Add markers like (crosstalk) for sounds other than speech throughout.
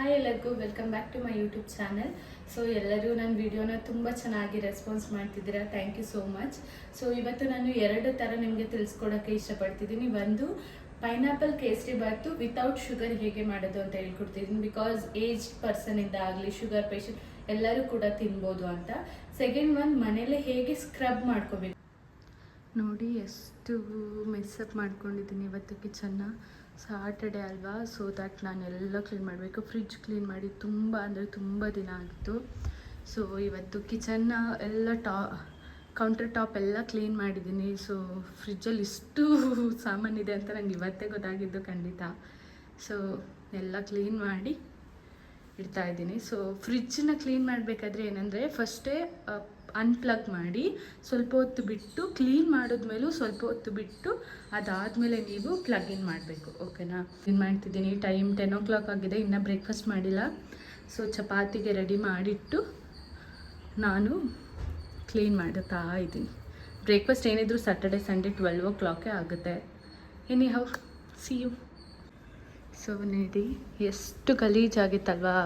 Hi ಎಲ್ಲರಿಗೂ welcome back to my YouTube channel so ಎಲ್ಲರೂ ನನ್ನ ವಿಡಿಯೋನ ತುಂಬ ಚೆನ್ನಾಗಿ ರೆಸ್ಪಾನ್ಸ್ ಮಾಡ್ತಿದ್ದೀರಾ? Thank you so much so ಇವತ್ತು ನಾನು ಎರಡು ಥರ ನಿಮಗೆ ತಿಳಿಸ್ಕೊಡೋಕ್ಕೆ ಇಷ್ಟಪಡ್ತಿದ್ದೀನಿ. ಒಂದು pineapple kesari bath without sugar ಹೇಗೆ ಮಾಡೋದು ಅಂತ ಹೇಳ್ಕೊಡ್ತಿದ್ದೀನಿ. ಬಿಕಾಸ್ ಏಜ್ ಪರ್ಸನಿಂದ ಆಗಲಿ ಶುಗರ್ ಪೇಷಂಟ್ ಎಲ್ಲರೂ ಕೂಡ ತಿನ್ಬೋದು ಅಂತ. ಸೆಕೆಂಡ್ ಒನ್ ಮನೇಲೆ ಹೇಗೆ ಸ್ಕ್ರಬ್ ಮಾಡ್ಕೋಬೇಕು? ನೋಡಿ, ಎಷ್ಟು ಮೆಸ್ಸಪ್ ಮಾಡ್ಕೊಂಡಿದ್ದೀನಿ ಇವತ್ತು ಕಿಚನ್ನ ಸಾಟರ್ಡೆ ಅಲ್ವಾ? ಸೊ ದಟ್ ನಾನು ಎಲ್ಲ ಕ್ಲೀನ್ ಮಾಡಬೇಕು. ಫ್ರಿಜ್ ಕ್ಲೀನ್ ಮಾಡಿ ತುಂಬ, ಅಂದರೆ ತುಂಬ ದಿನ ಆಗಿತ್ತು. ಸೊ ಇವತ್ತು ಕಿಚನ್ನ ಎಲ್ಲ ಟಾ ಕೌಂಟರ್ ಟಾಪ್ ಎಲ್ಲ ಕ್ಲೀನ್ ಮಾಡಿದ್ದೀನಿ. ಸೊ ಫ್ರಿಜ್ಜಲ್ಲಿ ಇಷ್ಟು (laughs) ಸಾಮಾನಿದೆ ಅಂತ ನಂಗೆ ಇವತ್ತೇ ಗೊತ್ತಾಗಿದ್ದು ಖಂಡಿತ. ಸೊ ಎಲ್ಲ ಕ್ಲೀನ್ ಮಾಡಿ ಇಡ್ತಾ ಇದ್ದೀನಿ. ಸೊ ಫ್ರಿಜ್ಜನ್ನ ಕ್ಲೀನ್ ಮಾಡಬೇಕಾದ್ರೆ ಏನಂದರೆ ಫಸ್ಟೇ ಅನ್ಪ್ಲಗ್ ಮಾಡಿ ಸ್ವಲ್ಪ ಹೊತ್ತು ಬಿಟ್ಟು ಕ್ಲೀನ್ ಮಾಡಿದ್ಮೇಲೂ ಸ್ವಲ್ಪ ಹೊತ್ತು ಬಿಟ್ಟು ಅದಾದಮೇಲೆ ನೀವು ಪ್ಲಗ್ ಇನ್ ಮಾಡಬೇಕು ಓಕೆನಾ ಇನ್ ಮಾಡ್ತಿದ್ದೀನಿ ಟೈಮ್ ಟೆನ್ ಓ ಕ್ಲಾಕ್ ಆಗಿದೆ, ಇನ್ನೂ ಬ್ರೇಕ್ಫಾಸ್ಟ್ ಮಾಡಿಲ್ಲ. ಸೊ ಚಪಾತಿಗೆ ರೆಡಿ ಮಾಡಿಟ್ಟು ನಾನು ಕ್ಲೀನ್ ಮಾಡುತ್ತಾ ಇದ್ದೀನಿ. ಬ್ರೇಕ್ಫಾಸ್ಟ್ ಏನಿದ್ರು ಸ್ಯಾಟರ್ಡೆ ಸಂಡೇ ಟ್ವೆಲ್ವ್ ಓ ಕ್ಲಾಕೇ ಆಗುತ್ತೆ. Anyhow see you so ನೋಡಿ, ಎಷ್ಟು ಗಲೀಜಾಗಿತ್ತಲ್ವಾ?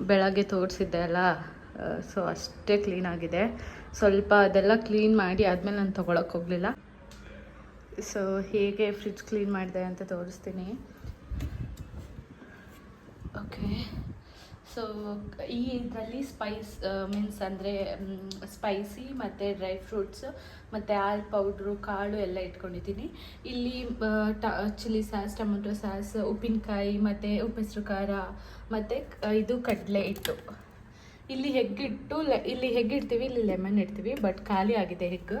ಬೆಳಗ್ಗೆ ತೋರಿಸಿದ್ದೆ ಅಲ್ಲ? ಸೊ ಅಷ್ಟೇ ಕ್ಲೀನ್ ಆಗಿದೆ. ಸ್ವಲ್ಪ ಅದೆಲ್ಲ ಕ್ಲೀನ್ ಮಾಡಿ ಆದಮೇಲೆ ನಾನು ತೊಗೊಳಕ್ಕೆ ಹೋಗಲಿಲ್ಲ. ಸೊ ಹೇಗೆ ಫ್ರಿಡ್ಜ್ ಕ್ಲೀನ್ ಮಾಡಿದೆ ಅಂತ ತೋರಿಸ್ತೀನಿ. ಓಕೆ ಸೊ ಈ ಇದರಲ್ಲಿ ಸ್ಪೈಸ್ ಮೀನ್ಸ್ ಅಂದರೆ ಸ್ಪೈಸಿ ಮತ್ತು ಡ್ರೈ ಫ್ರೂಟ್ಸ್ ಮತ್ತು ಆಲ್ ಪೌಡ್ರು ಕಾಳು ಎಲ್ಲ ಇಟ್ಕೊಂಡಿದ್ದೀನಿ. ಇಲ್ಲಿ ಟ ಚಿಲ್ಲಿ ಸಾಸ್ ಟೊಮೊಟೊ ಸಾಸ್ ಉಪ್ಪಿನಕಾಯಿ ಮತ್ತು ಉಪ್ಪೆಸರು ಖಾರ ಮತ್ತು ಇದು ಕಡಲೆ ಹಿಟ್ಟು. ಇಲ್ಲಿ ಹೆಗ್ಗಿಟ್ಟು ಇಲ್ಲಿ ಹೆಗ್ಗಿಡ್ತೀವಿ, ಇಲ್ಲಿ ಲೆಮನ್ ಇಡ್ತೀವಿ ಬಟ್ ಖಾಲಿ ಆಗಿದೆ ಹೆಗ್.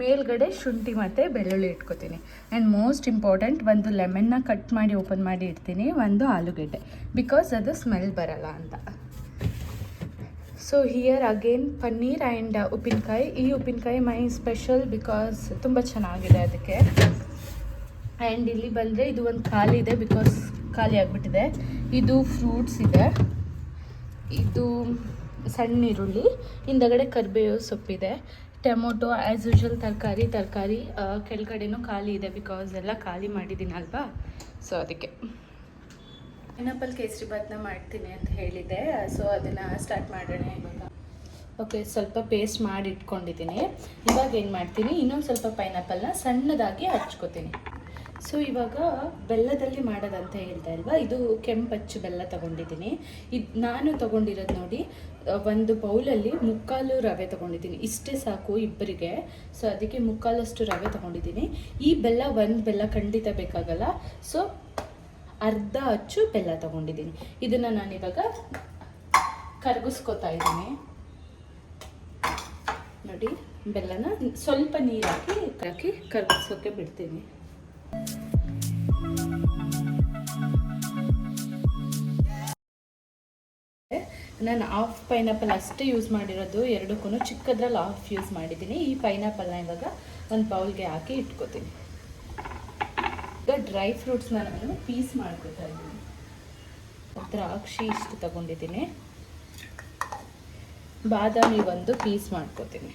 ಮೇಲ್ಗಡೆ ಶುಂಠಿ ಮತ್ತು ಬೆಳ್ಳುಳ್ಳಿ ಇಟ್ಕೊತೀನಿ. ಆ್ಯಂಡ್ ಮೋಸ್ಟ್ ಇಂಪಾರ್ಟೆಂಟ್ ಒಂದು ಲೆಮನ್ನ ಕಟ್ ಮಾಡಿ ಓಪನ್ ಮಾಡಿ ಇಡ್ತೀನಿ, ಒಂದು ಆಲೂಗೆಡ್ಡೆ. ಬಿಕಾಸ್ ಅದು ಸ್ಮೆಲ್ ಬರಲ್ಲ ಅಂತ. So here again paneer and ಉಪ್ಪಿನಕಾಯಿ. ಈ ಉಪ್ಪಿನಕಾಯಿ ಮೈ ಸ್ಪೆಷಲ್ ಬಿಕಾಸ್ ತುಂಬ ಚೆನ್ನಾಗಿದೆ ಅದಕ್ಕೆ. ಆ್ಯಂಡ್ ಇಲ್ಲಿ ಬಂದರೆ ಇದು ಒಂದು ಖಾಲಿ ಇದೆ ಬಿಕಾಸ್ ಖಾಲಿ ಆಗಿಬಿಟ್ಟಿದೆ. ಇದು ಫ್ರೂಟ್ಸ್ ಇದೆ. ಇದು ಸಣ್ಣ ಈರುಳ್ಳಿ ಹಿಂದಗಡೆ ಕರಿಬೇವು ಸೊಪ್ಪಿದೆ ಟೊಮೊಟೊ ಆ್ಯಸ್ ಯೂಶ್ವಲ್ ತರಕಾರಿ ತರಕಾರಿ ಕೆಳಗಡೆನೂ ಖಾಲಿ ಇದೆ ಬಿಕಾಸ್ ಎಲ್ಲ ಖಾಲಿ ಮಾಡಿದ್ದೀನಲ್ವಾ ಸೊ ಅದಕ್ಕೆ. ಪೈನಾಪಲ್ ಕೇಸರಿ ಭಾತ್ನ ಮಾಡ್ತೀನಿ ಅಂತ ಹೇಳಿದ್ದೆ. ಸೊ ಅದನ್ನು ಸ್ಟಾರ್ಟ್ ಮಾಡೋಣ ಇವಾಗ. ಓಕೆ ಸ್ವಲ್ಪ ಪೇಸ್ಟ್ ಮಾಡಿ ಇಟ್ಕೊಂಡಿದ್ದೀನಿ ಇವಾಗ ಏನು ಮಾಡ್ತೀನಿ? ಇನ್ನೊಂದು ಸ್ವಲ್ಪ ಪೈನಾಪಲ್ನ ಸಣ್ಣದಾಗಿ ಹಚ್ಕೋತೀನಿ. ಸೊ ಇವಾಗ ಬೆಲ್ಲದಲ್ಲಿ ಮಾಡೋದಂತ ಹೇಳ್ತಾ ಇಲ್ವಾ? ಇದು ಕೆಂಪಚ್ಚು ಬೆಲ್ಲ ತಗೊಂಡಿದ್ದೀನಿ. ಇದು ನಾನು ತಗೊಂಡಿರೋದು ನೋಡಿ ಒಂದು ಬೌಲಲ್ಲಿ ಮುಕ್ಕಾಲು ರವೆ ತಗೊಂಡಿದ್ದೀನಿ. ಇಷ್ಟೇ ಸಾಕು ಇಬ್ಬರಿಗೆ. ಸೊ ಅದಕ್ಕೆ ಮುಕ್ಕಾಲಷ್ಟು ರವೆ ತಗೊಂಡಿದ್ದೀನಿ. ಈ ಬೆಲ್ಲ ಒಂದು ಬೆಲ್ಲ ಖಂಡಿತ ಬೇಕಾಗಲ್ಲ. ಸೊ ಅರ್ಧ ಅಚ್ಚು ಬೆಲ್ಲ ತಗೊಂಡಿದ್ದೀನಿ. ಇದನ್ನು ನಾನಿವಾಗ ಕರಗಿಸ್ಕೊತಾ ಇದ್ದೀನಿ. ನೋಡಿ, ಬೆಲ್ಲನ ಸ್ವಲ್ಪ ನೀರು ಹಾಕಿ ಹಾಕಿ ಕರಗಿಸೋಕೆ ಬಿಡ್ತೀನಿ. ನಾನು ಹಾಫ್ ಪೈನಾಪಲ್ ಅಷ್ಟೇ ಯೂಸ್ ಮಾಡಿರೋದು ಎರಡಕ್ಕೂ ಚಿಕ್ಕದ್ರಲ್ಲಿ ಹಾಫ್ ಯೂಸ್ ಮಾಡಿದ್ದೀನಿ. ಈ ಪೈನಾಪಲ್ನ ಇವಾಗ ಒಂದು ಬೌಲ್ಗೆ ಹಾಕಿ ಇಟ್ಕೋತೀನಿ. ಈಗ ಡ್ರೈ ಫ್ರೂಟ್ಸ್ನ ನಾನು ಪೀಸ್ ಮಾಡ್ಕೊತಾ ಇದ್ದೀನಿ. ದ್ರಾಕ್ಷಿ ಇಷ್ಟು ತಗೊಂಡಿದ್ದೀನಿ. ಬಾದಾಮಿ ಒಂದು ಪೀಸ್ ಮಾಡ್ಕೋತೀನಿ.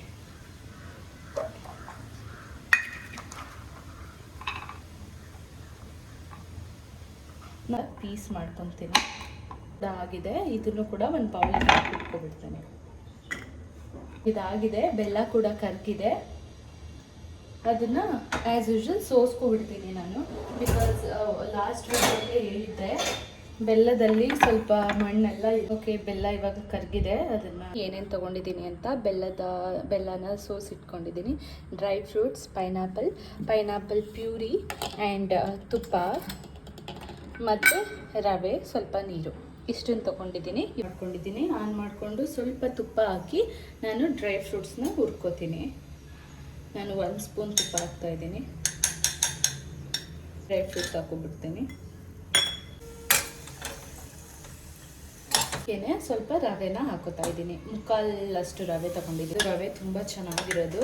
ಪೀಸ್ ಮಾಡ್ಕೊತೀನಿ. ಇದಾಗಿದೆ. ಇದನ್ನು ಕೂಡ ಒಂದು ಬೌಲ್ಗೆ ಇಟ್ಕೊಬಿಡ್ತೇನೆ. ಇದಾಗಿದೆ. ಬೆಲ್ಲ ಕೂಡ ಕರಗಿದೆ. ಅದನ್ನ ಆ್ಯಸ್ ಯೂಶುವಲ್ ಸೋಸ್ಕೊಬಿಡ್ತೀನಿ ನಾನು. ಬಿಕಾಸ್ ಲಾಸ್ಟ್ ವೀಕಲ್ಲಿ ಹೇಳಿದ್ದೆ. ಬೆಲ್ಲದಲ್ಲಿ ಸ್ವಲ್ಪ ಮಣ್ಣೆಲ್ಲ ಓಕೆ ಬೆಲ್ಲ ಇವಾಗ ಕರಗಿದೆ. ಅದನ್ನು ಏನೇನು ತೊಗೊಂಡಿದ್ದೀನಿ ಅಂತ ಬೆಲ್ಲದ, ಬೆಲ್ಲನ ಸೋಸಿಟ್ಕೊಂಡಿದ್ದೀನಿ. Dry fruits pineapple pineapple puree and ತುಪ್ಪ. ಮತ್ತು ರವೆ, ಸ್ವಲ್ಪ ನೀರು. ಇಷ್ಟನ್ನು ತೊಗೊಂಡಿದ್ದೀನಿ. ಮಾಡ್ಕೊಂಡಿದ್ದೀನಿ. ಆನ್ ಮಾಡಿಕೊಂಡು ಸ್ವಲ್ಪ ತುಪ್ಪ ಹಾಕಿ ನಾನು ಡ್ರೈ ಫ್ರೂಟ್ಸ್ನ ಹುರ್ಕೋತೀನಿ. ನಾನು ಒಂದು ಸ್ಪೂನ್ ತುಪ್ಪ ಹಾಕ್ತಾ ಇದ್ದೀನಿ. ಡ್ರೈ ಫ್ರೂಟ್ಸ್ ಹಾಕೊಂಡ್ಬಿಡ್ತೀನಿ ಏನೇ ಸ್ವಲ್ಪ ರವೆನ ಹಾಕೋತಾ ಇದ್ದೀನಿ. ಮುಕ್ಕಾಲಷ್ಟು ರವೆ ತಗೊಂಡಿದ್ದೀನಿ. ರವೆ ತುಂಬ ಚೆನ್ನಾಗಿರೋದು.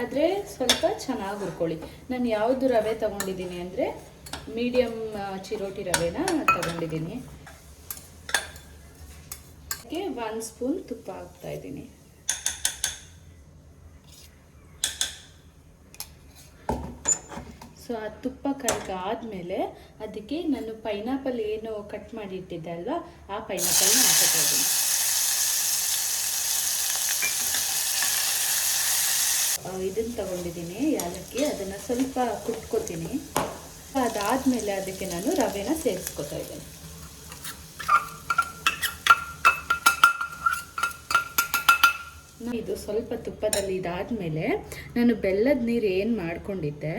ಆದರೆ ಸ್ವಲ್ಪ ಚೆನ್ನಾಗಿ ಹುರ್ಕೊಳ್ಳಿ. ನಾನು ಯಾವುದು ರವೆ ತಗೊಂಡಿದ್ದೀನಿ ಅಂದರೆ ಮೀಡಿಯಮ್ ಚಿರೋಟಿ ರವೆನ ತಗೊಂಡಿದ್ದೀನಿ. ಅದಕ್ಕೆ ಒಂದು ಸ್ಪೂನ್ ತುಪ್ಪ ಹಾಕ್ತಾ ಇದ್ದೀನಿ. ಸೊ ಆ ತುಪ್ಪ ಕರಗಾದ್ಮೇಲೆ ಅದಕ್ಕೆ ನಾನು ಪೈನಾಪಲ್ ಏನು ಕಟ್ ಮಾಡಿ ಇಟ್ಟಿದ್ದೆ ಅಲ್ವಾ, ಆ ಪೈನಾಪಲ್ನ ಹಾಕೋತಾ ಇದ್ದೀನಿ. ಇದನ್ನು ತಗೊಂಡಿದ್ದೀನಿ, ಯಾಲಕ್ಕಿ. ಅದನ್ನು ಸ್ವಲ್ಪ ಕುಟ್ಕೋತೀನಿ. ಅದಾದಮೇಲೆ ಅದಕ್ಕೆ ನಾನು ರವೆನ ಸೇರಿಸ್ಕೊತಾ ಇದ್ದೀನಿ. ಇದು ಸ್ವಲ್ಪ ತುಪ್ಪದಲ್ಲಿ ಇದಾದಮೇಲೆ ನಾನು ಬೆಲ್ಲದ ನೀರು ಏನು ಮಾಡ್ಕೊಂಡಿದ್ದೆ,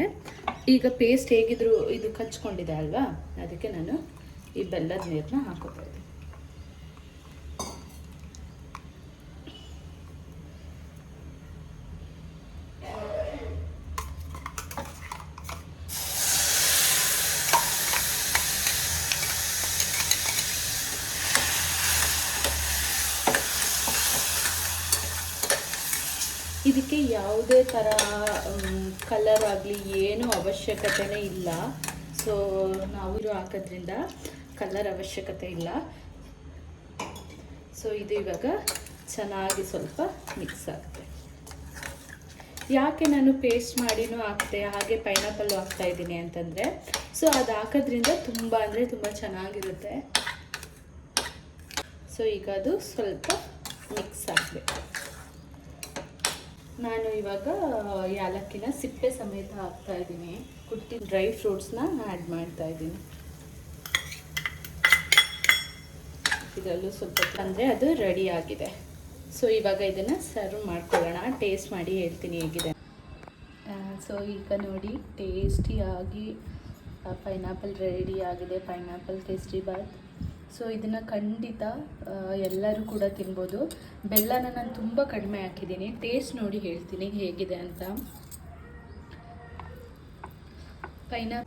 ಈಗ ಪೇಸ್ಟ್ ಹೇಗಿದ್ರು ಇದು ಕಚ್ಕೊಂಡಿದೆ ಅಲ್ವಾ, ಅದಕ್ಕೆ ನಾನು ಈ ಬೆಲ್ಲದ ನೀರನ್ನ ಹಾಕೋತಾ ಇದ್ದೀನಿ. ಇದಕ್ಕೆ ಯಾವುದೇ ಥರ ಕಲರ್ ಆಗಲಿ ಏನೂ ಅವಶ್ಯಕತೆನೇ ಇಲ್ಲ. ಸೊ ನಾವು ಹಾಕೋದ್ರಿಂದ ಕಲರ್ ಅವಶ್ಯಕತೆ ಇಲ್ಲ. ಸೊ ಇದು ಇವಾಗ ಚೆನ್ನಾಗಿ ಸ್ವಲ್ಪ ಮಿಕ್ಸ್ ಆಗುತ್ತೆ. ಯಾಕೆ ನಾನು ಪೇಸ್ಟ್ ಮಾಡಿನೂ ಹಾಕ್ತೆ ಹಾಗೆ ಪೈನಾಪಲ್ಲು ಹಾಕ್ತಾ ಇದ್ದೀನಿ ಅಂತಂದರೆ ಸೊ ಅದು ಹಾಕೋದ್ರಿಂದ ತುಂಬ ಅಂದರೆ ತುಂಬ ಚೆನ್ನಾಗಿರುತ್ತೆ. ಸೊ ಈಗ ಅದು ಸ್ವಲ್ಪ ಮಿಕ್ಸ್ ಆಗಬೇಕು. ನಾನು ಇವಾಗ ಯಾಲಕ್ಕಿನ ಸಿಪ್ಪೆ ಸಮೇತ ಹಾಕ್ತಾ ಇದ್ದೀನಿ. ಕುಟ್ಟಿ ಡ್ರೈ ಫ್ರೂಟ್ಸ್ನ ಆ್ಯಡ್ ಮಾಡ್ತಾ ಇದ್ದೀನಿ. ಇದರಲ್ಲೂ ಸ್ವಲ್ಪ ಅಂದರೆ ಅದು ರೆಡಿ ಆಗಿದೆ. ಸೊ ಇವಾಗ ಇದನ್ನು ಸರ್ವ್ ಮಾಡ್ಕೊಳ್ಳೋಣ. ಟೇಸ್ಟ್ ಮಾಡಿ ಹೇಳ್ತೀನಿ ಹೇಗಿದೆ. ಸೊ ಈಗ ನೋಡಿ ಟೇಸ್ಟಿಯಾಗಿ ಪೈನಾಪಲ್ ರೆಡಿ ಆಗಿದೆ. ಪೈನಾಪಲ್ ಟೇಸ್ಟಿ ಬಾತ್ ಸೊ ಇದನ್ನು ಖಂಡಿತ ಎಲ್ಲರೂ ಕೂಡ ತಿನ್ಬೋದು. ಬೆಲ್ಲನ ನಾನು ತುಂಬ ಕಡಿಮೆ ಹಾಕಿದ್ದೀನಿ. ಟೇಸ್ಟ್ ನೋಡಿ ಹೇಳ್ತೀನಿ ಹೇಗಿದೆ ಅಂತ. ಪೈನಾ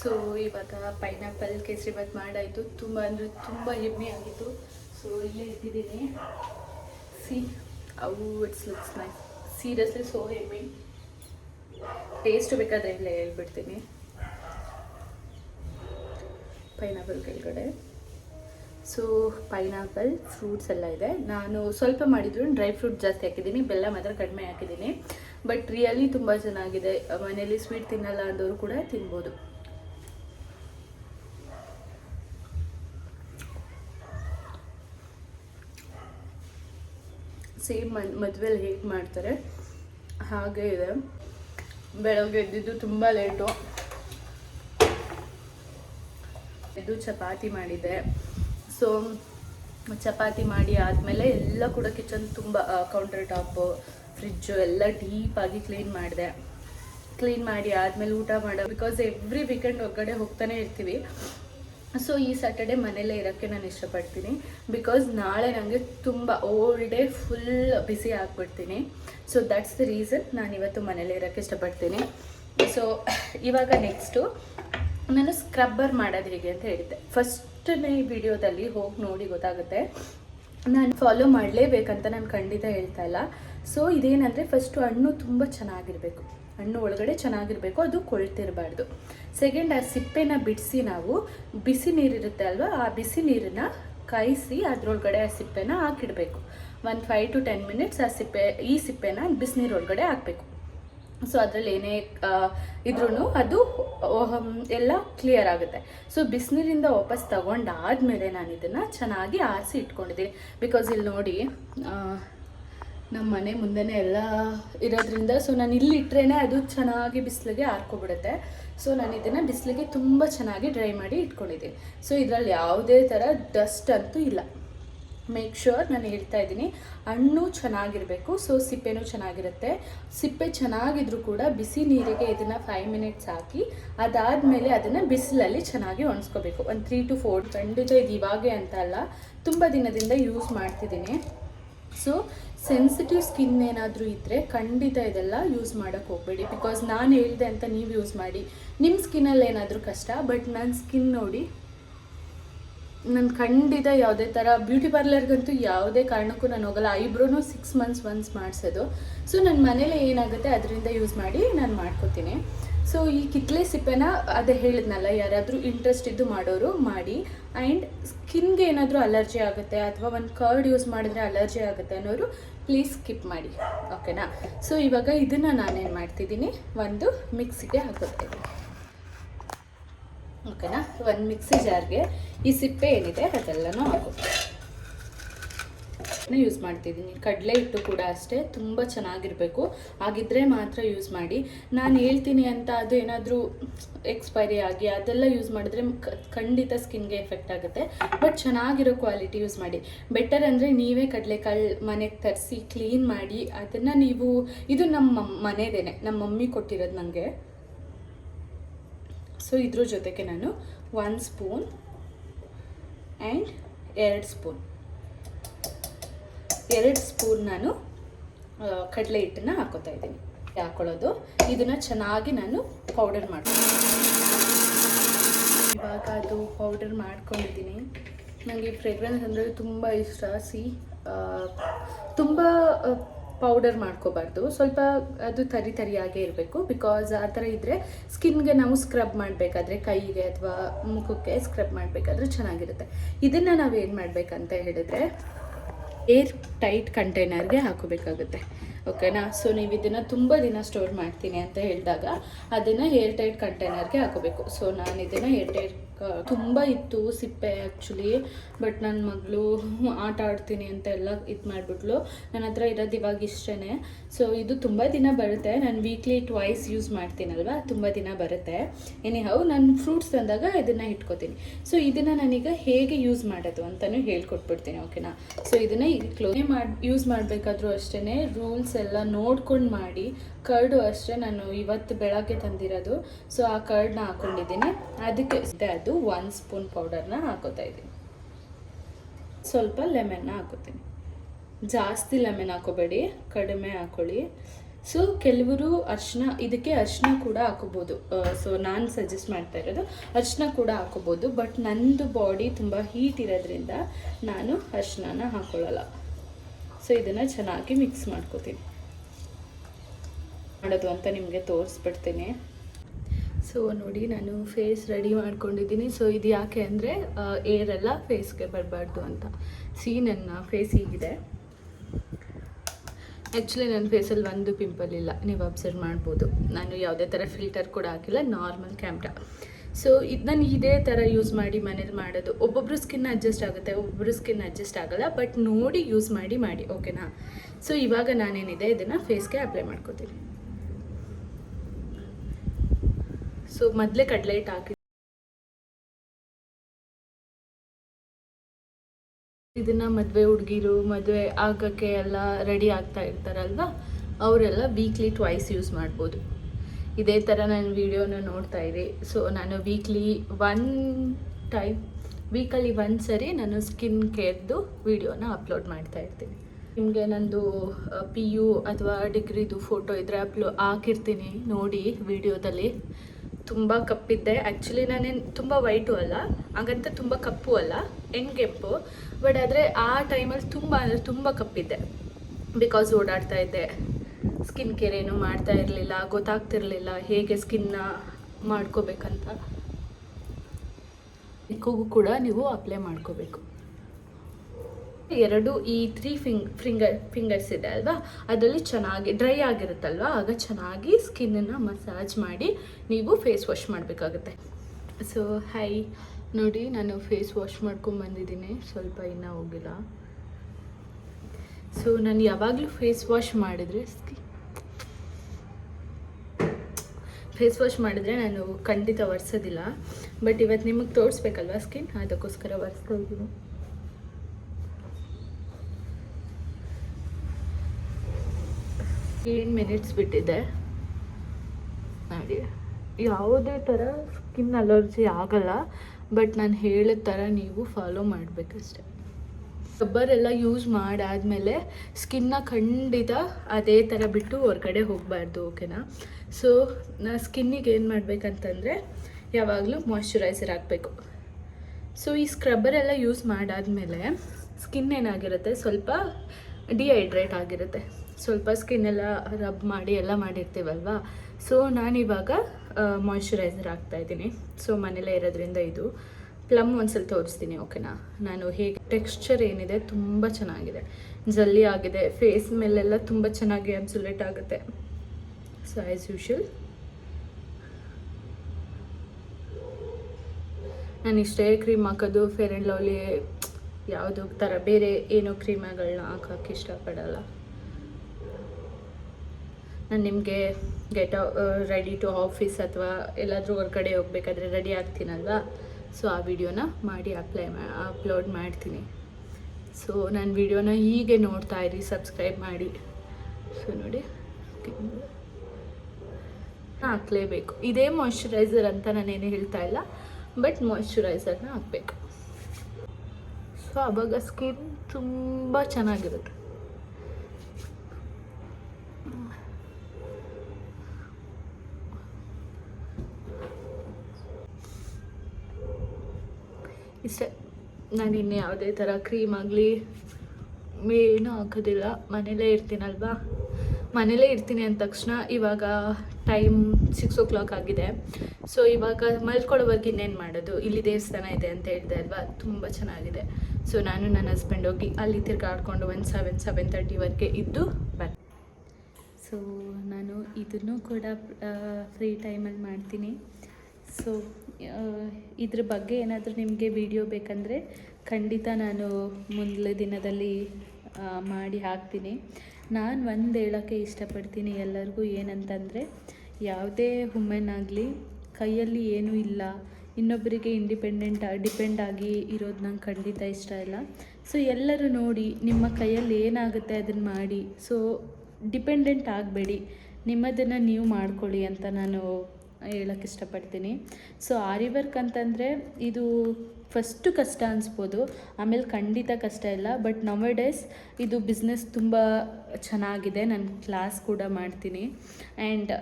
ಸೊ ಇವಾಗ ಪೈನಾಪಲ್ ಕೇಸರಿಬಾತ್ ಮಾಡಾಯಿತು. ತುಂಬ ಅಂದರೆ ತುಂಬ ಹೆಮ್ಮೆ ಆಗಿತ್ತು. ಸೊ ಇಲ್ಲೇ ಇದ್ದಿದ್ದೀನಿ. ಸಿ ಅವು it's looks nice seriously so ಹೆಮ್ಮೆ ಟೇಸ್ಟ್ ಬೇಕಾದ್ರೆ ಇಲ್ಲೇ ಹೇಳ್ಬಿಡ್ತೀನಿ. ಪೈನಾಪಲ್ ಕೆಳಗಡೆ. ಸೊ ಪೈನಾಪಲ್ ಫ್ರೂಟ್ಸ್ ಎಲ್ಲ ಇದೆ. ನಾನು ಸ್ವಲ್ಪ ಮಾಡಿದ್ರು ಡ್ರೈ ಫ್ರೂಟ್ ಜಾಸ್ತಿ ಹಾಕಿದ್ದೀನಿ. ಬೆಲ್ಲ ಮಾತ್ರ ಕಡಿಮೆ ಹಾಕಿದ್ದೀನಿ. ಬಟ್ ರಿಯಲಿ ತುಂಬ ಚೆನ್ನಾಗಿದೆ. ಮನೇಲಿ ಸ್ವೀಟ್ ತಿನ್ನಲ್ಲ ಅಂದವರು ಕೂಡ ತಿನ್ಬೋದು. ಸೇಮ್ ಮದುವೆಲಿ ಹೇಗೆ ಮಾಡ್ತಾರೆ? ಹಾಗೆ ಇದೆ. ಬೆಳಗ್ಗೆ ಎದ್ದಿದ್ದು ತುಂಬ ಲೇಟು ಇದು ಚಪಾತಿ ಮಾಡಿದೆ. ಸೊ ಚಪಾತಿ ಮಾಡಿ ಆದಮೇಲೆ ಎಲ್ಲ ಕೂಡ ಕಿಚನ್ ತುಂಬ ಕೌಂಟರ್ ಟಾಪು ಫ್ರಿಜ್ಜು ಎಲ್ಲ ಡೀಪಾಗಿ ಕ್ಲೀನ್ ಮಾಡಿದೆ. ಕ್ಲೀನ್ ಮಾಡಿ ಆದಮೇಲೆ ಊಟ ಮಾಡೋ ಬಿಕಾಸ್ ಎವ್ರಿ ವೀಕೆಂಡ್ ಹೊರಗಡೆ ಹೋಗ್ತಾನೆ ಇರ್ತೀವಿ. ಸೊ ಈ ಸ್ಯಾಟರ್ಡೆ ಮನೆಯಲ್ಲೇ ಇರೋಕ್ಕೆ ನಾನು ಇಷ್ಟಪಡ್ತೀನಿ. ಬಿಕಾಸ್ ನಾಳೆ ನನಗೆ ತುಂಬ ಓಲ್ ಡೇ ಫುಲ್ ಬಿಸಿ ಆಗಿಬಿಡ್ತೀನಿ. ಸೊ ದಟ್ಸ್ ದ ರೀಸನ್ ನಾನು ಇವತ್ತು ಮನೇಲೇ ಇರೋಕ್ಕೆ ಇಷ್ಟಪಡ್ತೀನಿ. ಸೊ ಇವಾಗ ನೆಕ್ಸ್ಟು ನಾನು ಸ್ಕ್ರಬ್ಬರ್ ಮಾಡೋದು ಹೇಗೆ ಅಂತ ಹೇಳಿದ್ದೆ. ಫಸ್ಟನೇ ವಿಡಿಯೋದಲ್ಲಿ ಹೋಗಿ ನೋಡಿ ಗೊತ್ತಾಗುತ್ತೆ. ನಾನು ಫಾಲೋ ಮಾಡಲೇಬೇಕಂತ ನಾನು ಖಂಡಿತ ಹೇಳ್ತಾ ಇಲ್ಲ. ಸೊ ಇದೇನಂದರೆ ಫಸ್ಟು ಹಣ್ಣು ತುಂಬ ಚೆನ್ನಾಗಿರಬೇಕು. ಹಣ್ಣು ಒಳಗಡೆ ಚೆನ್ನಾಗಿರಬೇಕು, ಅದು ಕೊಳ್ತಿರಬಾರ್ದು. ಸೆಕೆಂಡ್ ಆ ಸಿಪ್ಪೆನ ಬಿಡಿಸಿ ನಾವು ಬಿಸಿ ನೀರಿರುತ್ತೆ ಅಲ್ವಾ, ಆ ಬಿಸಿ ನೀರನ್ನ ಕಾಯಿಸಿ ಅದರೊಳಗಡೆ ಆ ಸಿಪ್ಪೆನ ಹಾಕಿಡಬೇಕು. ಒಂದು ಫೈವ್ ಟು ಟೆನ್ ಮಿನಿಟ್ಸ್ ಆ ಸಿಪ್ಪೆ, ಈ ಸಿಪ್ಪೆನ ಬಿಸಿನೀರೊಳಗಡೆ ಹಾಕಬೇಕು. ಸೊ ಅದರಲ್ಲಿ ಏನೇ ಇದ್ರೂ ಅದು ಎಲ್ಲ ಕ್ಲಿಯರ್ ಆಗುತ್ತೆ. ಸೊ ಬಿಸಿನೀರಿಂದ ವಾಪಸ್ ತಗೊಂಡಾದ್ಮೇಲೆ ನಾನು ಇದನ್ನು ಚೆನ್ನಾಗಿ ಆರಿಸಿ ಇಟ್ಕೊಂಡಿದ್ದೀನಿ. ಬಿಕಾಸ್ ಇಲ್ಲಿ ನೋಡಿ ನಮ್ಮ ಮನೆ ಮುಂದೆನೇ ಎಲ್ಲ ಇರೋದ್ರಿಂದ ಸೊ ನಾನು ಇಲ್ಲಿ ಇಟ್ರೇ ಅದು ಚೆನ್ನಾಗಿ ಬಿಸಿಲಿಗೆ ಹಾರ್ಕೊಬಿಡುತ್ತೆ ಸೊ ನಾನು ಇದನ್ನು ಬಿಸಿಲಿಗೆ ತುಂಬ ಚೆನ್ನಾಗಿ ಡ್ರೈ ಮಾಡಿ ಇಟ್ಕೊಂಡಿದ್ದೀನಿ. ಸೊ ಇದರಲ್ಲಿ ಯಾವುದೇ ಥರ ಡಸ್ಟ್ ಅಂತೂ ಇಲ್ಲ. ಮೇಕ್ ಶ್ಯೂರ್ ನಾನು ಹೇಳ್ತಾ ಇದ್ದೀನಿ. ಹಣ್ಣು ಚೆನ್ನಾಗಿರಬೇಕು ಸೊ ಸಿಪ್ಪೆನೂ ಚೆನ್ನಾಗಿರುತ್ತೆ. ಸಿಪ್ಪೆ ಚೆನ್ನಾಗಿದ್ರೂ ಕೂಡ ಬಿಸಿ ನೀರಿಗೆ ಇದನ್ನು ಫೈವ್ ಮಿನಿಟ್ಸ್ ಹಾಕಿ, ಅದಾದಮೇಲೆ ಅದನ್ನು ಬಿಸಿಲಲ್ಲಿ ಚೆನ್ನಾಗಿ ಒಣಸ್ಕೋಬೇಕು. ಒಂದು ತ್ರೀ ಟು ಫೋರ್ ಖಂಡಿತ ಇದು ಇವಾಗೆ ಅಂತ ಅಲ್ಲ, ತುಂಬ ದಿನದಿಂದ ಯೂಸ್ ಮಾಡ್ತಿದ್ದೀನಿ. ಸೊ ಸೆನ್ಸಿಟಿವ್ ಸ್ಕಿನ್ ಏನಾದರೂ ಇದ್ದರೆ ಖಂಡಿತ ಇದೆಲ್ಲ ಯೂಸ್ ಮಾಡೋಕ್ಕೆ ಹೋಗಬೇಡಿ. ಬಿಕಾಸ್ ನಾನು ಹೇಳಿದೆ ಅಂತ ನೀವು ಯೂಸ್ ಮಾಡಿ. ನಿಮ್ಮ ಸ್ಕಿನ್ನಲ್ಲಿ ಏನಾದರೂ ಕಷ್ಟ ಬಟ್ ನನ್ನ ಸ್ಕಿನ್ ನೋಡಿ ನಾನು ಖಂಡಿತ ಯಾವುದೇ ಥರ ಬ್ಯೂಟಿ ಪಾರ್ಲರ್ಗಂತೂ ಯಾವುದೇ ಕಾರಣಕ್ಕೂ ನಾನು ಹೋಗಲ್ಲ. ಐಬ್ರೋನು ಸಿಕ್ಸ್ ಮಂತ್ಸ್ ಒನ್ಸ್ ಮಾಡಿಸೋದು. ಸೊ ನನ್ನ ಮನೇಲಿ ಏನಾಗುತ್ತೆ ಅದರಿಂದ ಯೂಸ್ ಮಾಡಿ ನಾನು ಮಾಡ್ಕೋತೀನಿ. ಸೊ ಈ ಕಿತ್ಲೆ ಸಿಪ್ಪೆನ ಅದೇ ಹೇಳಿದ್ನಲ್ಲ, ಯಾರಾದರೂ ಇಂಟ್ರೆಸ್ಟ್ ಇದ್ದು ಮಾಡೋರು ಮಾಡಿ. ಆ್ಯಂಡ್ ಸ್ಕಿನ್ಗೆ ಏನಾದರೂ ಅಲರ್ಜಿ ಆಗುತ್ತೆ ಅಥವಾ ಒಂದು ಕರ್ಡ್ ಯೂಸ್ ಮಾಡಿದ್ರೆ ಅಲರ್ಜಿ ಆಗುತ್ತೆ ಅನ್ನೋರು ಪ್ಲೀಸ್ ಸ್ಕಿಪ್ ಮಾಡಿ. ಓಕೆನಾ ಸೊ ಇವಾಗ ಇದನ್ನು ನಾನೇನು ಮಾಡ್ತಿದ್ದೀನಿ? ಒಂದು ಮಿಕ್ಸಿಗೆ ಹಾಕೋತೀನಿ. ಓಕೆನಾ? ಒಂದು ಮಿಕ್ಸಿ ಜಾರ್ಗೆ ಈ ಸಿಪ್ಪೆ ಏನಿದೆ ಅದೆಲ್ಲನೂ ಹಾಕೋತೀನಿ ಯೂಸ್ ಮಾಡ್ತಿದ್ದೀನಿ. ಕಡಲೆ ಹಿಟ್ಟು ಕೂಡ ಅಷ್ಟೇ, ತುಂಬ ಚೆನ್ನಾಗಿರಬೇಕು. ಆಗಿದ್ದರೆ ಮಾತ್ರ ಯೂಸ್ ಮಾಡಿ. ನಾನು ಹೇಳ್ತೀನಿ ಅಂತ ಅದು ಏನಾದರೂ ಎಕ್ಸ್ಪೈರಿ ಆಗಿ ಅದೆಲ್ಲ ಯೂಸ್ ಮಾಡಿದ್ರೆ ಖಂಡಿತ ಸ್ಕಿನ್ಗೆ ಎಫೆಕ್ಟ್ ಆಗುತ್ತೆ. ಬಟ್ ಚೆನ್ನಾಗಿರೋ ಕ್ವಾಲಿಟಿ ಯೂಸ್ ಮಾಡಿ. ಬೆಟರ್ ಅಂದರೆ ನೀವೇ ಕಡಲೆಕಾಳು ಮನೆಗೆ ತರಿಸಿ ಕ್ಲೀನ್ ಮಾಡಿ, ಅದನ್ನು ನೀವು, ಇದು ನಮ್ಮ ಮನೆದೇನೆ. ನಮ್ಮ ಮಮ್ಮಿ ಕೊಟ್ಟಿರೋದು ನನಗೆ ಸೊ ಇದ್ರ ಜೊತೆಗೆ ನಾನು ಒನ್ ಸ್ಪೂನ್ ಆ್ಯಂಡ್ ಎರಡು ಸ್ಪೂನ್ ಎರಡು ಸ್ಪೂನ್ ನಾನು ಕಡಲೆ ಹಿಟ್ಟನ್ನ ಹಾಕೋತಾ ಇದ್ದೀನಿ. ಹಾಕೊಳ್ಳೋದು. ಇದನ್ನು ಚೆನ್ನಾಗಿ ನಾನು ಪೌಡರ್ ಮಾಡ್ತೀನಿ. ಇವಾಗ ಅದು ಪೌಡರ್ ಮಾಡ್ಕೊಂಡಿದ್ದೀನಿ. ನನಗೆ ಫ್ರೆಗ್ರೆನ್ಸ್ ಅಂದರೆ ತುಂಬ ಇಷ್ಟ. ಸಿ ತುಂಬ ಪೌಡರ್ ಮಾಡ್ಕೋಬಾರ್ದು. ಸ್ವಲ್ಪ ಅದು ತರಿ ತರಿಯಾಗೇ ಇರಬೇಕು. ಬಿಕಾಸ್ ಆ ಥರ ಇದ್ದರೆ ಸ್ಕಿನ್ಗೆ ನಾವು ಸ್ಕ್ರಬ್ ಮಾಡಬೇಕಾದ್ರೆ ಕೈಗೆ ಅಥವಾ ಮುಖಕ್ಕೆ ಸ್ಕ್ರಬ್ ಮಾಡಬೇಕಾದ್ರೆ ಚೆನ್ನಾಗಿರುತ್ತೆ. ಇದನ್ನು ನಾವು ಏನು ಮಾಡಬೇಕಂತ ಹೇಳಿದ್ರೆ ಏರ್ ಟೈಟ್ ಕಂಟೈನರ್ಗೆ ಹಾಕೋಬೇಕಾಗುತ್ತೆ. ಓಕೆನಾ? ಸೊ ನೀವು ಇದನ್ನು ತುಂಬ ದಿನ ಸ್ಟೋರ್ ಮಾಡ್ತೀನಿ ಅಂತ ಹೇಳಿದಾಗ ಅದನ್ನು ಏರ್ ಟೈಟ್ ಕಂಟೈನರ್ಗೆ ಹಾಕೋಬೇಕು. ಸೊ ನಾನು ಇದನ್ನು ಏರ್ ಟೈಟ್ ತುಂಬ ಇತ್ತು ಸಿಪ್ಪೆ ಆ್ಯಕ್ಚುಲಿ ಬಟ್ ನನ್ನ ಮಗಳು ಆಟ ಆಡ್ತೀನಿ ಅಂತ ಎಲ್ಲ ಇದು ಮಾಡಿಬಿಟ್ಲು. ನನ್ನ ಹತ್ರ ಇರೋದು ಇವಾಗ ಇಷ್ಟೇ ಸೊ ಇದು ತುಂಬ ದಿನ ಬರುತ್ತೆ. ನಾನು ವೀಕ್ಲಿ ಟ್ವೈಸ್ ಯೂಸ್ ಮಾಡ್ತೀನಲ್ವಾ? ತುಂಬ ದಿನ ಬರುತ್ತೆ. ಎನಿಹೌ ನಾನು ಫ್ರೂಟ್ಸ್ ತಂದಾಗ ಇದನ್ನು ಇಟ್ಕೋತೀನಿ. ಸೊ ಇದನ್ನು ನಾನೀಗ ಹೇಗೆ ಯೂಸ್ ಮಾಡೋದು ಅಂತಲೂ ಹೇಳ್ಕೊಟ್ಬಿಡ್ತೀನಿ, ಓಕೆನಾ? ಸೊ ಇದನ್ನು ಈಗ ಕ್ಲೋನೇ ಮಾಡಿ ಯೂಸ್ ಮಾಡಬೇಕಾದ್ರೂ ಅಷ್ಟೇ ರೂಲ್ಸ್ ಎಲ್ಲ ನೋಡ್ಕೊಂಡು ಮಾಡಿ ಕರ್ಡು ಅಷ್ಟೇ ನಾನು ಇವತ್ತು ಬೆಳಗ್ಗೆ ತಂದಿರೋದು. ಸೊ ಆ ಕರ್ಡ್ನ ಹಾಕೊಂಡಿದ್ದೀನಿ. ಅದಕ್ಕೆ ಅದು ಒನ್ ಸ್ಪೂನ್ ಪೌಡರ್ನ ಹಾಕೋತಾ ಇದ್ದೀನಿ. ಸ್ವಲ್ಪ ಲೆಮೆನ್ನ ಹಾಕೋತೀನಿ. ಜಾಸ್ತಿ ಲೆಮೆನ್ ಹಾಕೋಬೇಡಿ, ಕಡಿಮೆ ಹಾಕೊಳ್ಳಿ. ಸೊ ಕೆಲವರು ಅರ್ಶಿನ, ಇದಕ್ಕೆ ಅರ್ಶಿನ ಕೂಡ ಹಾಕೋಬೋದು. ಸೊ ನಾನು ಸಜೆಸ್ಟ್ ಮಾಡ್ತಾ ಇರೋದು ಅರ್ಶಿನ ಕೂಡ ಹಾಕೋಬೋದು. ಬಟ್ ನಂದು ಬಾಡಿ ತುಂಬ ಹೀಟ್ ಇರೋದ್ರಿಂದ ನಾನು ಅರ್ಶಿನ ಹಾಕೊಳ್ಳಲ್ಲ. ಸೊ ಇದನ್ನು ಚೆನ್ನಾಗಿ ಮಿಕ್ಸ್ ಮಾಡ್ಕೋತೀನಿ. ಮಾಡೋದು ಅಂತ ನಿಮಗೆ ತೋರಿಸ್ಬಿಡ್ತೀನಿ. ಸೊ ನೋಡಿ, ನಾನು ಫೇಸ್ ರೆಡಿ ಮಾಡ್ಕೊಂಡಿದ್ದೀನಿ. ಸೊ ಇದು ಯಾಕೆ ಅಂದರೆ ಏರೆಲ್ಲ ಫೇಸ್ಗೆ ಬರಬಾರ್ದು ಅಂತ. ಸೀ ನನ್ನ ಫೇಸ್ ಹೀಗಿದೆ. ಆ್ಯಕ್ಚುಲಿ ನನ್ನ ಫೇಸಲ್ಲಿ ಒಂದು ಪಿಂಪಲ್ ಇಲ್ಲ. ನೀವು ಅಬ್ಸರ್ವ್ ಮಾಡ್ಬೋದು. ನಾನು ಯಾವುದೇ ಥರ ಫಿಲ್ಟರ್ ಕೂಡ ಹಾಕಿಲ್ಲ ನಾರ್ಮಲ್ ಕ್ಯಾಮ್ರಾ ಸೊ ಇದು ನಾನು ಇದೇ ಥರ ಯೂಸ್ ಮಾಡಿ ಮನೇಲಿ ಮಾಡೋದು. ಒಬ್ಬೊಬ್ರು ಸ್ಕಿನ್ ಅಡ್ಜಸ್ಟ್ ಆಗುತ್ತೆ ಒಬ್ಬೊಬ್ಬರು ಸ್ಕಿನ್ ಅಡ್ಜಸ್ಟ್ ಆಗಲ್ಲ ಬಟ್ ನೋಡಿ ಯೂಸ್ ಮಾಡಿ ಮಾಡಿ ಓಕೆನಾ ಸೊ ಇವಾಗ ನಾನೇನಿದೆ, ಇದನ್ನು ಫೇಸ್ಗೆ ಅಪ್ಲೈ ಮಾಡ್ಕೋತೀನಿ. ಸೊ ಮೊದಲೇ ಕಡಲೆ ಹಿಟ್ಟು ಹಾಕಿ ಇದನ್ನ ಮದುವೆ ಹುಡುಗಿರು, ಮದುವೆ ಆಗೋಕ್ಕೆ ಎಲ್ಲ ರೆಡಿ ಆಗ್ತಾ ಇರ್ತಾರಲ್ವ? ಅವರೆಲ್ಲ ವೀಕ್ಲಿ ಟ್ವೈಸ್ ಯೂಸ್ ಮಾಡ್ಬೋದು. ಇದೇ ಥರ ನಾನು ವೀಡಿಯೋನ ನೋಡ್ತಾ ಇದ್ದೆ ಸೊ ನಾನು ವೀಕ್ಲಿ ಒನ್ ಟೈಮ್ ವೀಕಲ್ಲಿ ಒಂದು ಸರಿ ನಾನು ಸ್ಕಿನ್ ಕೇರ್ದು ವೀಡಿಯೋನ ಅಪ್ಲೋಡ್ ಮಾಡ್ತಾ ಇರ್ತೀನಿ. ನಿಮಗೆ ನಂದು ಪಿ ಯು ಅಥವಾ ಡಿಗ್ರಿದು ಫೋಟೋ ಇದ್ದರೆ ಅಪ್ಲೋ ಹಾಕಿರ್ತೀನಿ ನೋಡಿ ವಿಡಿಯೋದಲ್ಲಿ ತುಂಬ ಕಪ್ಪಿದ್ದೆ. ಆ್ಯಕ್ಚುಲಿ ನಾನೇನು ತುಂಬ ವೈಟು ಅಲ್ಲ, ಹಾಗಂತ ತುಂಬ ಕಪ್ಪು ಅಲ್ಲ ಹೆಣ್ಗೆಂಪು ಬಟ್ ಆದರೆ ಆ ಟೈಮಲ್ಲಿ ತುಂಬ ಅಂದರೆ ತುಂಬ ಕಪ್ಪಿದ್ದೆ. ಬಿಕಾಸ್ ಓಡಾಡ್ತಾ ಇದ್ದೆ. ಸ್ಕಿನ್ ಕೇರ್ ಏನು ಮಾಡ್ತಾ ಇರಲಿಲ್ಲ, ಗೊತ್ತಾಗ್ತಿರ್ಲಿಲ್ಲ ಹೇಗೆ ಸ್ಕಿನ್ನ ಮಾಡ್ಕೋಬೇಕಂತ. ಇದಕ್ಕೂ ಕೂಡ ನೀವು ಅಪ್ಲೈ ಮಾಡ್ಕೋಬೇಕು. ಎರಡು ಈ ತ್ರೀ ಫಿಂಗ್ ಫಿಂಗರ್ ಫಿಂಗರ್ಸ್ ಇದೆ ಅಲ್ವಾ? ಅದರಲ್ಲಿ ಚೆನ್ನಾಗಿ ಡ್ರೈ ಆಗಿರುತ್ತಲ್ವಾ? ಆಗ ಚೆನ್ನಾಗಿ ಸ್ಕಿನ್ನನ್ನು ಮಸಾಜ್ ಮಾಡಿ ನೀವು ಫೇಸ್ ವಾಶ್ ಮಾಡಬೇಕಾಗುತ್ತೆ. ಸೊ ಹೈ ನೋಡಿ, ನಾನು ಫೇಸ್ ವಾಶ್ ಮಾಡ್ಕೊಂಡು ಬಂದಿದ್ದೀನಿ. ಸ್ವಲ್ಪ ಇನ್ನೂ ಹೋಗಿಲ್ಲ. ಸೊ ನಾನು ಯಾವಾಗಲೂ ಫೇಸ್ ವಾಶ್ ಮಾಡಿದರೆ ಸ್ಕಿ ಫೇಸ್ ವಾಶ್ ಮಾಡಿದ್ರೆ ನಾನು ಖಂಡಿತ ಒರೆಸೋದಿಲ್ಲ. ಬಟ್ ಇವತ್ತು ನಿಮಗೆ ತೋರಿಸ್ಬೇಕಲ್ವಾ ಸ್ಕಿನ್ ಅದಕ್ಕೋಸ್ಕರ ಒರೆಸ್ತಾ ಇದ್ದೀನಿ. ಏಳು ಮಿನಿಟ್ಸ್ ಬಿಟ್ಟಿದೆ. ನೋಡಿ, ಯಾವುದೇ ಥರ ಸ್ಕಿನ್ ಅಲರ್ಜಿ ಆಗಲ್ಲ ಬಟ್ ನಾನು ಹೇಳಿದ ಥರ ನೀವು ಫಾಲೋ ಮಾಡಬೇಕಷ್ಟೆ. ರಬ್ಬರ್ ಎಲ್ಲ ಯೂಸ್ ಮಾಡಾದಮೇಲೆ ಸ್ಕಿನ್ನ ಖಂಡಿತ ಅದೇ ಥರ ಬಿಟ್ಟು ಹೊರಗಡೆ ಹೋಗಬಾರ್ದು ಓಕೆನಾ ಸೊ ನಾ ಸ್ಕಿನ್ನಿಗೆ ಏನು ಮಾಡಬೇಕಂತಂದರೆ, ಯಾವಾಗಲೂ ಮಾಯ್ಶ್ಚರೈಸರ್ ಹಾಕಬೇಕು. ಸೊ ಈ ಸ್ಕ್ರಬ್ಬರ್ ಎಲ್ಲ ಯೂಸ್ ಮಾಡಾದಮೇಲೆ ಸ್ಕಿನ್ ಏನಾಗಿರುತ್ತೆ? ಸ್ವಲ್ಪ ಡಿಹೈಡ್ರೇಟ್ ಆಗಿರುತ್ತೆ. ಸ್ವಲ್ಪ ಸ್ಕಿನ್ ಎಲ್ಲ ರಬ್ ಮಾಡಿ ಎಲ್ಲ ಮಾಡಿರ್ತೀವಲ್ವಾ? ಸೊ ನಾನಿವಾಗ ಆಗ್ತಾ ಇದ್ದೀನಿ. ಸೊ ಮನೇಲೇ ಇರೋದ್ರಿಂದ ಇದು. ಪ್ಲಮ್ ಒಂದ್ಸಲ ತೋರಿಸ್ತೀನಿ ಓಕೆನಾ ನಾನು ಹೇಗೆ ಟೆಕ್ಸ್ಚರ್ ಏನಿದೆ ತುಂಬ ಚೆನ್ನಾಗಿದೆ. ಜಲ್ಲಿ ಆಗಿದೆ ಫೇಸ್ ಮೇಲೆಲ್ಲ ತುಂಬ ಚೆನ್ನಾಗಿ ಅಬ್ಸುಲೇಟ್ ಆಗುತ್ತೆ. ಸೊ ಆ್ಯಸ್ ಯೂಶಲ್ ನಾನು ಇಷ್ಟೇ ಕ್ರೀಮ್ ಹಾಕೋದು ಫೇರ್ ಆ್ಯಂಡ್ ಲವ್ಲಿ ಯಾವುದು ಥರ ಬೇರೆ ಏನೋ ಕ್ರೀಮ್ಗಳನ್ನ ಹಾಕೋಕ್ಕೆ ಇಷ್ಟಪಡಲ್ಲ. ನಾನು ನಿಮಗೆ ಗೆಟ್ ರೆಡಿ ಟು ಆಫೀಸ್ ಅಥವಾ ಎಲ್ಲಾದರೂ ಹೊರಗಡೆ ಹೋಗ್ಬೇಕಾದ್ರೆ ರೆಡಿ ಆಗ್ತೀನಲ್ವಾ? ಸೊ ಆ ವಿಡಿಯೋನ ಮಾಡಿ ಅಪ್ಲೈ ಮಾ ಅಪ್ಲೋಡ್ ಮಾಡ್ತೀನಿ. ಸೊ ನನ್ನ ವಿಡಿಯೋನ ಹೀಗೆ ನೋಡ್ತಾ ಇರಿ ಸಬ್ಸ್ಕ್ರೈಬ್ ಮಾಡಿ. ಸೊ ನೋಡಿ ಹಾಕಲೇಬೇಕು. ಇದೇ ಮಾಯಿಶ್ಚರೈಸರ್ ಅಂತ ನಾನೇನು ಹೇಳ್ತಾ ಇಲ್ಲ ಬಟ್ ಮಾಯಿಶ್ಚರೈಸರ್ನ ಹಾಕಬೇಕು. ಸೊ ಆವಾಗ ಸ್ಕಿನ್ ತುಂಬ ಚೆನ್ನಾಗಿರುತ್ತೆ. ಇಷ್ಟೇ, ನಾನು ಇನ್ನು ಯಾವುದೇ ಥರ ಕ್ರೀಮ್ ಆಗಲಿ ಏನೂ ಹಾಕೋದಿಲ್ಲ. ಮನೇಲೇ ಇರ್ತೀನಲ್ವಾ? ಮನೇಲೇ ಇರ್ತೀನಿ ಅಂದ ತಕ್ಷಣ ಇವಾಗ ಟೈಮ್ ಸಿಕ್ಸ್ ಓ ಕ್ಲಾಕ್ ಆಗಿದೆ. ಸೊ ಇವಾಗ ಮಲ್ಕೊಳ್ಳೋವರೆಗೆ ಇನ್ನೇನು ಮಾಡೋದು? ಇಲ್ಲಿ ದೇವಸ್ಥಾನ ಇದೆ ಅಂತ ಹೇಳಿದೆ ಅಲ್ವಾ? ತುಂಬ ಚೆನ್ನಾಗಿದೆ. ಸೊ ನಾನು ನನ್ನ ಹಸ್ಬೆಂಡ್ ಹೋಗಿ ಅಲ್ಲಿ ತಿರ್ಗಾಡ್ಕೊಂಡು ಒಂದು ಸೆವೆನ್ ಸೆವೆನ್ ತರ್ಟಿವರೆಗೆ ಇದ್ದು ಬರ್ತೀನಿ ಸೊ ನಾನು ಇದನ್ನು ಕೂಡ ಫ್ರೀ ಟೈಮಲ್ಲಿ ಮಾಡ್ತೀನಿ. ಸೊ ಇದ್ರ ಬಗ್ಗೆ ಏನಾದರೂ ನಿಮಗೆ ವಿಡಿಯೋ ಬೇಕಂದರೆ ಖಂಡಿತ ನಾನು ಮುಂದಿನ ದಿನದಲ್ಲಿ ಮಾಡಿ ಹಾಕ್ತೀನಿ. ನಾನು ಒಂದು ಹೇಳೋಕ್ಕೆ ಇಷ್ಟಪಡ್ತೀನಿ ಎಲ್ಲರಿಗೂ ಏನಂತಂದರೆ, ಯಾವುದೇ ವುಮೆನ್ ಆಗಲಿ ಕೈಯಲ್ಲಿ ಏನೂ ಇಲ್ಲ. ಇನ್ನೊಬ್ಬರಿಗೆ ಇಂಡಿಪೆಂಡೆಂಟ್ ಡಿಪೆಂಡ್ ಆಗಿ ಇರೋದು ನಂಗೆ ಖಂಡಿತ ಇಷ್ಟ ಇಲ್ಲ. ಸೊ ಎಲ್ಲರೂ ನೋಡಿ ನಿಮ್ಮ ಕೈಯಲ್ಲಿ ಏನಾಗುತ್ತೆ ಅದನ್ನು ಮಾಡಿ. ಸೊ ಡಿಪೆಂಡೆಂಟ್ ಆಗಬೇಡಿ. ನಿಮ್ಮದನ್ನು ನೀವು ಮಾಡ್ಕೊಳ್ಳಿ ಅಂತ ನಾನು ಹೇಳಕ್ಕೆ ಇಷ್ಟಪಡ್ತೀನಿ. ಸೊ ಆರಿ ವರ್ಕ್ ಅಂತಂದರೆ ಇದು ಫಸ್ಟು ಕಷ್ಟ ಅನಿಸ್ಬೋದು. ಆಮೇಲೆ ಖಂಡಿತ ಕಷ್ಟ ಇಲ್ಲ ಬಟ್ ನವ ಡೇಸ್ ಇದು ಬಿಸ್ನೆಸ್ ತುಂಬ ಚೆನ್ನಾಗಿದೆ. ನಾನು ಕ್ಲಾಸ್ ಕೂಡ ಮಾಡ್ತೀನಿ. ಆ್ಯಂಡ್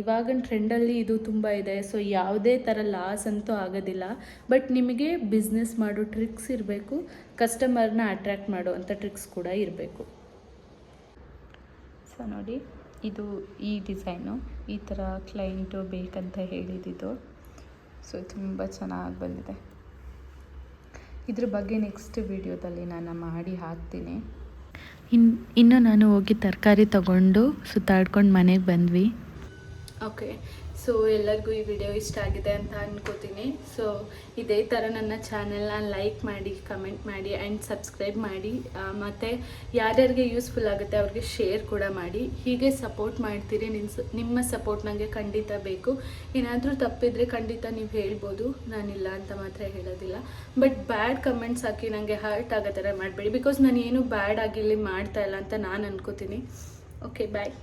ಇವಾಗಿನ ಟ್ರೆಂಡಲ್ಲಿ ಇದು ತುಂಬ ಇದೆ. ಸೊ ಯಾವುದೇ ಥರ ಲಾಸ್ ಅಂತೂ ಆಗೋದಿಲ್ಲ. ಬಟ್ ನಿಮಗೆ ಬಿಸ್ನೆಸ್ ಮಾಡೋ ಟ್ರಿಕ್ಸ್ ಇರಬೇಕು ಕಸ್ಟಮರ್ನ ಅಟ್ರ್ಯಾಕ್ಟ್ ಮಾಡೋ ಅಂಥ ಟ್ರಿಕ್ಸ್ ಕೂಡ ಇರಬೇಕು. ಸೊ ನೋಡಿ. ಇದು ಈ ಡಿಸೈನು ಈ ಥರ ಕ್ಲೈಂಟು ಬೇಕಂತ ಹೇಳಿದ್ದು ಸೊ ತುಂಬ ಚೆನ್ನಾಗಿ ಬಂದಿದೆ. ಇದ್ರ ಬಗ್ಗೆ ನೆಕ್ಸ್ಟ್ ವಿಡಿಯೋದಲ್ಲಿ ನಾನು ಮಾಡಿ ಹಾಕ್ತೀನಿ. ಇನ್ನು ಇನ್ನು ನಾನು ಹೋಗಿ ತರಕಾರಿ ತಗೊಂಡು ಸುತ್ತಾಡ್ಕೊಂಡು ಮನೆಗೆ ಬಂದ್ವಿ. ಓಕೆ ಸೊ ಎಲ್ಲರಿಗೂ ಈ ವಿಡಿಯೋ ಇಷ್ಟ ಆಗಿದೆ ಅಂತ ಅನ್ಕೋತೀನಿ. ಸೊ ಇದೇ ಥರ ನನ್ನ ಚಾನೆಲ್ನ ಲೈಕ್ ಮಾಡಿ, ಕಮೆಂಟ್ ಮಾಡಿ ಆ್ಯಂಡ್ ಸಬ್ಸ್ಕ್ರೈಬ್ ಮಾಡಿ. ಮತ್ತು ಯಾರ್ಯಾರಿಗೆ ಯೂಸ್ಫುಲ್ ಆಗುತ್ತೆ ಅವ್ರಿಗೆ ಶೇರ್ ಕೂಡ ಮಾಡಿ. ಹೀಗೆ ಸಪೋರ್ಟ್ ಮಾಡ್ತೀರಿ ನಿನ್ನ ನಿಮ್ಮ ಸಪೋರ್ಟ್ ನನಗೆ ಖಂಡಿತ ಬೇಕು. ಏನಾದರೂ ತಪ್ಪಿದರೆ ಖಂಡಿತ ನೀವು ಹೇಳ್ಬೋದು. ನಾನಿಲ್ಲ ಅಂತ ಮಾತ್ರ ಹೇಳೋದಿಲ್ಲ. ಬಟ್ ಬ್ಯಾಡ್ ಕಮೆಂಟ್ಸ್ ಹಾಕಿ ನನಗೆ ಹರ್ಟ್ ಆಗೋ ಥರ ಮಾಡಬೇಡಿ. ಬಿಕಾಸ್ ನಾನು ಏನು ಬ್ಯಾಡ್ ಆಗಿ ಇಲ್ಲಿ ಮಾಡ್ತಾ ಇಲ್ಲ ಅಂತ ನಾನು ಅನ್ಕೋತೀನಿ. Okay, bye.